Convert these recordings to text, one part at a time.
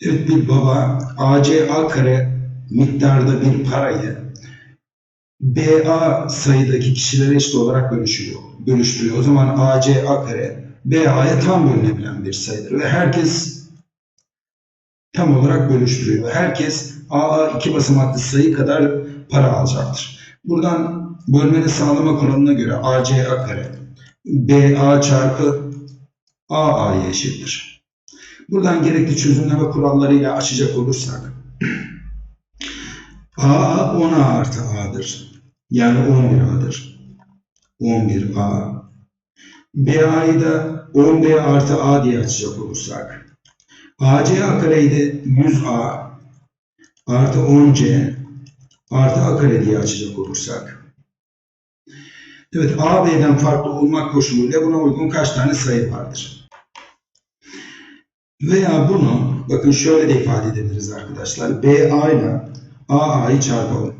Evet bir baba ACA kare miktarda bir parayı BA sayıdaki kişilere eşit olarak bölüşüyor. Bölüştürüyor. O zaman ACA kare BA'ya tam bölünebilen bir sayıdır ve herkes tam olarak bölüştürüyor. Herkes AA iki basamaklı sayı kadar para alacaktır. Buradan bölmeli sağlama kuralına göre ACA kare BA çarpı AA'ya eşittir. Buradan gerekli çözümleme kurallarıyla açacak olursak A 10A artı A'dır. Yani 11A'dır. 11A. BA'yı da 10B artı A diye açacak olursak AC kareyi de 100A artı 10C artı A kare diye açacak olursak Evet A B'den farklı olmak koşuluyla buna uygun kaç tane sayı vardır? Veya bunu bakın şöyle de ifade edebiliriz arkadaşlar. BA ile AA'yı çarpalım.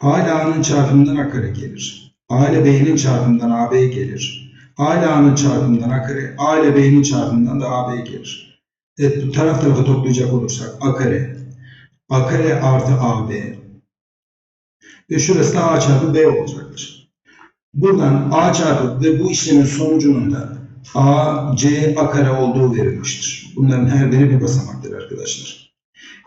A ile A'nın çarpımından A kare gelir. A ile B'nin çarpımından AB gelir. A ile A'nın çarpımından A kare, A ile B'nin çarpımından da AB gelir. Evet bu taraf tarafa toplayacak olursak A kare, A kare artı AB ve şurası da A çarpı B olacaktır. Buradan A çarpı ve bu işlemin sonucunun da A, C, A kare olduğu verilmiştir. Bunların her biri bir basamaktır arkadaşlar.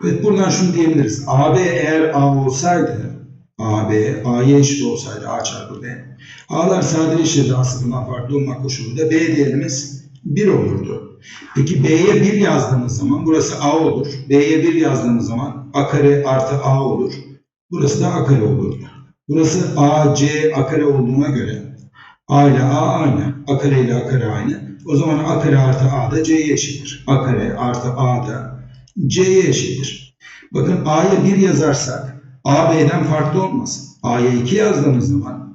Evet buradan şunu diyebiliriz. AB eğer A olsaydı AB, A'ya eşit olsaydı A çarpı B. A'lar sadeleşirdi A sıfırdan farklı olmak koşuluyla B değerimiz 1 olurdu. Peki B'ye 1 yazdığımız zaman burası A olur. B'ye 1 yazdığımız zaman A kare artı A olur. Burası da A kare olurdu. Burası A, C, A kare olduğuna göre A ile A aynı. A kare ile A kare aynı. O zaman A kare artı A da C'ye eşittir. A kare artı A da C'ye eşittir. Bakın A'ya 1 yazarsak A B'den farklı olmasın. A'ya 2 yazdığımız zaman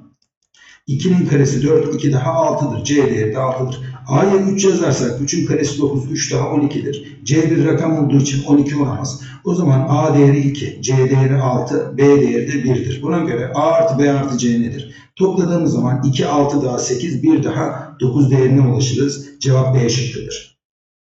2'nin karesi 4, 2 daha 6'dır. C değeri de 6'dır. A'ya 3 yazarsak 3'ün karesi 9, 3 daha 12'dir. C bir rakam olduğu için 12 olamaz. O zaman A değeri 2, C değeri 6, B değeri de 1'dir. Buna göre A artı B artı C nedir? Topladığımız zaman 2, 6 daha 8, 1 daha 9 değerine ulaşırız. Cevap B şıkkıdır.